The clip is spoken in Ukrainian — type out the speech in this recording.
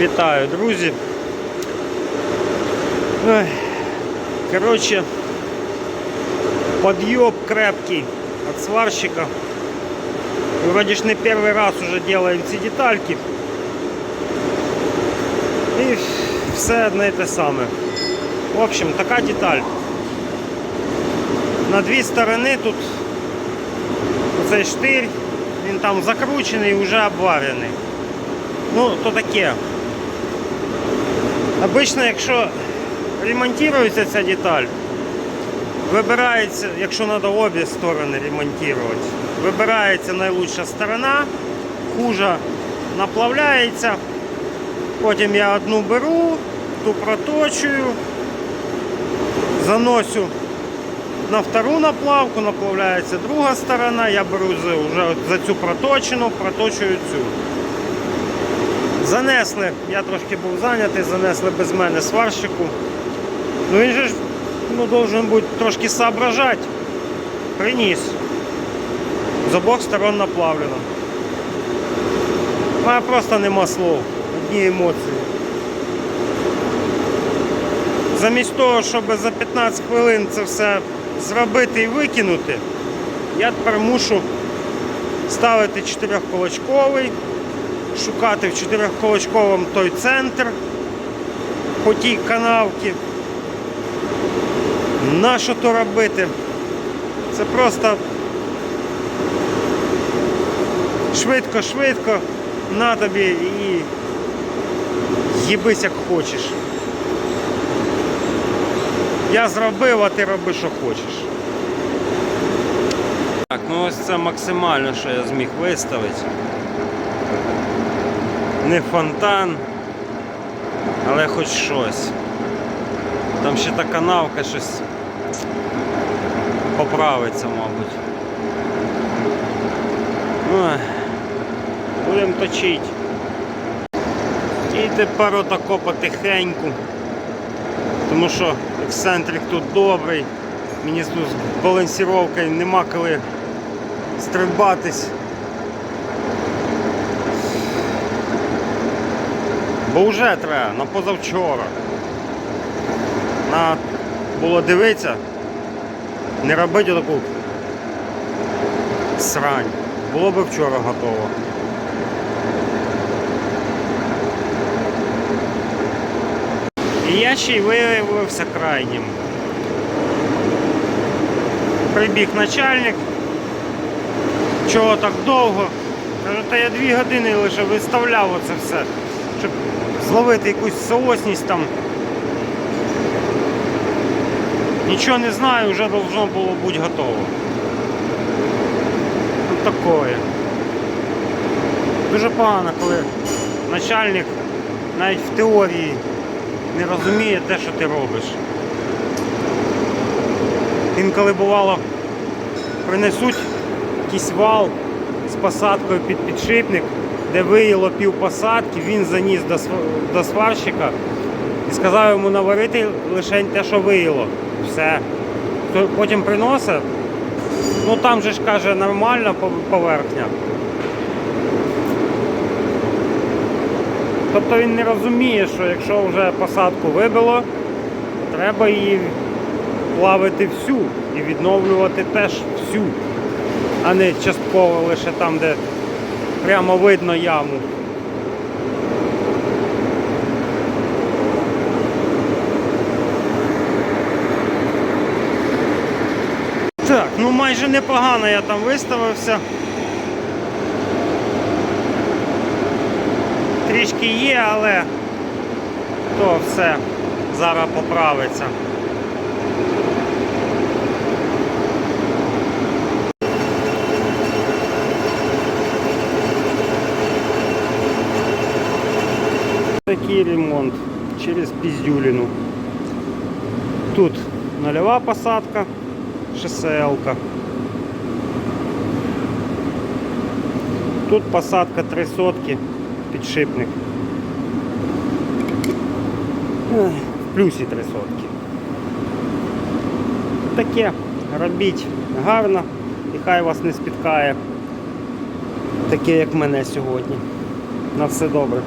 Вітаю, друзі. Ой, Короче, подъеб крепкий от сварщика. Вроде ж не первый раз уже делаем эти детальки. И все одне і те саме. В общем, така деталь. На дві сторони тут оцей штирь, він там закручений і вже обварений. Ну, то таке. Обично, якщо ремонтується ця деталь, вибирається, якщо треба обі сторони ремонтувати, вибирається найлучша сторона, хужа наплавляється. Потім я одну беру, ту проточую, заносю на втору наплавку, наплавляється друга сторона, я беру за, вже за цю проточену, проточую цю. Занесли, я трошки був зайнятий, занесли без мене сварщику. Ну він же ж ну, должен бути трошки соображати. Приніс. З обох сторон наплавлено. Мене просто нема слов, одні емоції. Замість того, щоб за 15 хвилин це все зробити і викинути, я тепер мушу ставити чотирьохколочковий, шукати в чотирьохколочковому той центр по тій канавці. На що то робити? Це просто швидко-швидко на тобі і їбись як хочеш. Я зробив, а ти роби, що хочеш. Так, ну ось це максимально, що я зміг виставити. Не фонтан, але хоч щось. Там ще та канавка щось поправиться, мабуть. Будемо точити. І тепер отако потихеньку. Тому що ексцентрик тут добрий. Мені тут з балансіровкою нема коли стрибатись. Бо вже треба, на позавчора. На було дивитися, не робити таку срань. Було би вчора готово. І я ще й виявився крайнім. Прибіг начальник. Чого так довго? Та я дві години лише виставляв оце все, щоб зловити якусь соосність там. Нічого не знаю, вже должно було бути готово. Ну такое. Дуже погано, коли начальник навіть в теорії не розуміє те, що ти робиш. Інколи бувало принесуть якийсь вал з посадкою під підшипник, де виїло пів посадки, він заніс до, сварщика і сказав йому наварити лише те, що виїло. Все. Потім приносить, ну там же ж каже нормальна поверхня. Тобто він не розуміє, що якщо вже посадку вибило, треба її плавити всю і відновлювати теж всю, а не частково лише там, де прямо видно яму. Так, ну майже непогано я там виставився. Трішки є, але то все зараз поправиться. Такий ремонт через Піздюліну. Тут нульова посадка, шосе-елка. Тут посадка три сотки, підшипник. В плюсі три сотки. Таке робіть гарно і хай вас не спіткає таке, як мене сьогодні. На все добре.